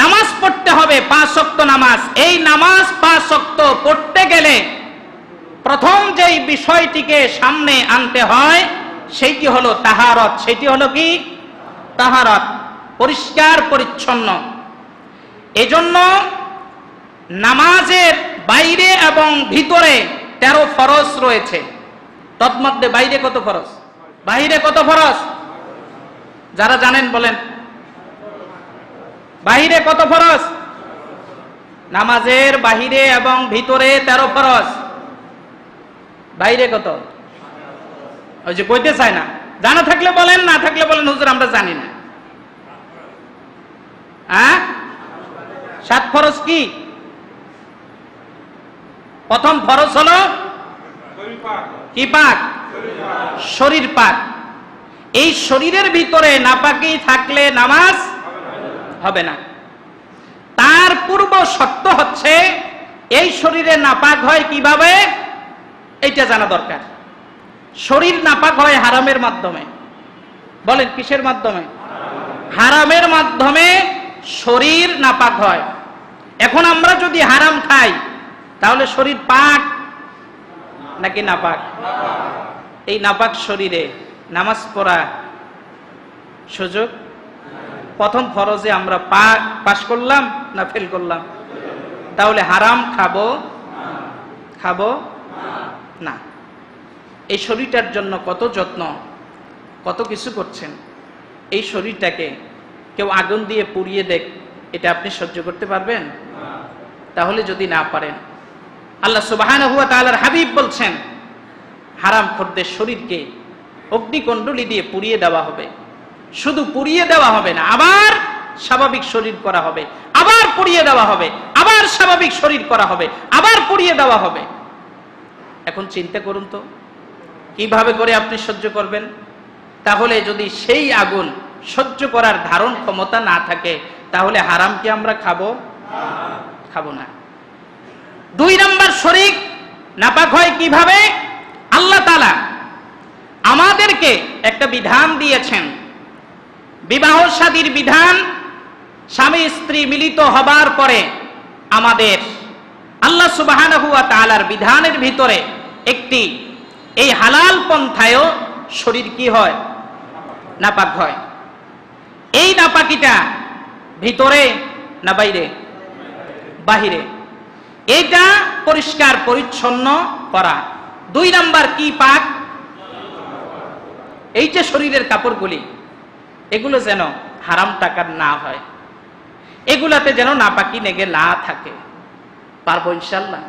নামাজ পড়তে হবে পাঁচ শক্ত নামাজ। এই নামাজ পাঁচ শক্ত পড়তে গেলে প্রথম যেই বিষয়টিকে সামনে আনতে হয়, সেইটি হলো তাহারত। সেটি হলো কি? তাহারত। পরিষ্কার, পরিচ্ছন্ন। এজন্য নামাজের বাইরে এবং ভিতরে তেরো ফরজ রয়েছে। তৎমধ্যে বাইরে কত ফরজ? বাইরে কত ফরজ? যারা জানেন বলেন। বাহিরে কত ফরজ? নামাজের বাহিরে এবং ভিতরে তেরো ফরজ। বাইরে কত? ওই যে কইতে চায় না। জানা থাকলে বলেন, না থাকলে বলেন, হুজুর, আমরা জানি না। হ্যাঁ? সাত ফরজ কি? প্রথম ফরজ হলো কি পাক? শরীর পাক। এই শরীরের ভিতরে নাপাকি থাকলে নামাজ হবে না। তার পূর্ব সত্য হচ্ছে, এই শরীরে নাপাক হয় কীভাবে? এটা জানা দরকার। শরীর নাপাক হয় হারামের মাধ্যমে। বলেন, কিসের মাধ্যমে? হারামের মাধ্যমে শরীর নাপাক হয়। এখন আমরা যদি হারাম খাই, তাহলে শরীর পাক নাকি নাপাক? এই নাপাক শরীরে নামাজ পড়া সুযোগ প্রথম ফরজে আমরা পাশ করলাম না ফেল করলাম? তাহলে হারাম খাব? খাব? না। এই শরীরটার জন্য কত যত্ন, কত কিছু করছেন, এই শরীরটাকে কেউ আগুন দিয়ে পুড়িয়ে দেখ, এটা আপনি সহ্য করতে পারবেন? তাহলে যদি না পারেন। আল্লাহ সুবাহান হাবিব বলছেন, হারাম খোরদের শরীরকে অগ্নিকুণ্ডলী দিয়ে পুড়িয়ে দেওয়া হবে। শুধু পুড়িয়ে দেওয়া হবে না, আবার স্বাভাবিক শরীর করা হবে, আবার পুড়িয়ে দেওয়া হবে, আবার স্বাভাবিক শরীর করা হবে, আবার পুড়িয়ে দেওয়া হবে। এখন চিন্তা করুন তো, কীভাবে করে আপনি সহ্য করবেন? তাহলে যদি সেই আগুন সহ্য করার ধারণ ক্ষমতা না থাকে, তাহলে হারাম কি আমরা খাব? খাব না। দুই নম্বর শরিক নাপাক হয় কীভাবে? আল্লাহ তালা আমাদেরকে একটা বিধান দিয়েছেন। বিবাহ সাদীর বিধান, স্বামী স্ত্রী মিলিত হবার পরে আমাদের আল্লাহ সুবাহানহু ওয়া তাআলার বিধানের ভিতরে একটি এই হালাল পন্থায়ও শরীর কি হয়? নাপাক হয়। এই নাপাকিটা ভিতরে না বাইরে? বাহিরে। এটা পরিষ্কার, পরিচ্ছন্ন করা। দুই নাম্বার কি পাক? এই যে শরীরের কাপড়গুলি। এগুলো যেন হারাম টাকার না হয়। এগুলাতে যেন নাপাকি নেগে না থাকে। পারব ইনশাল্লাহ।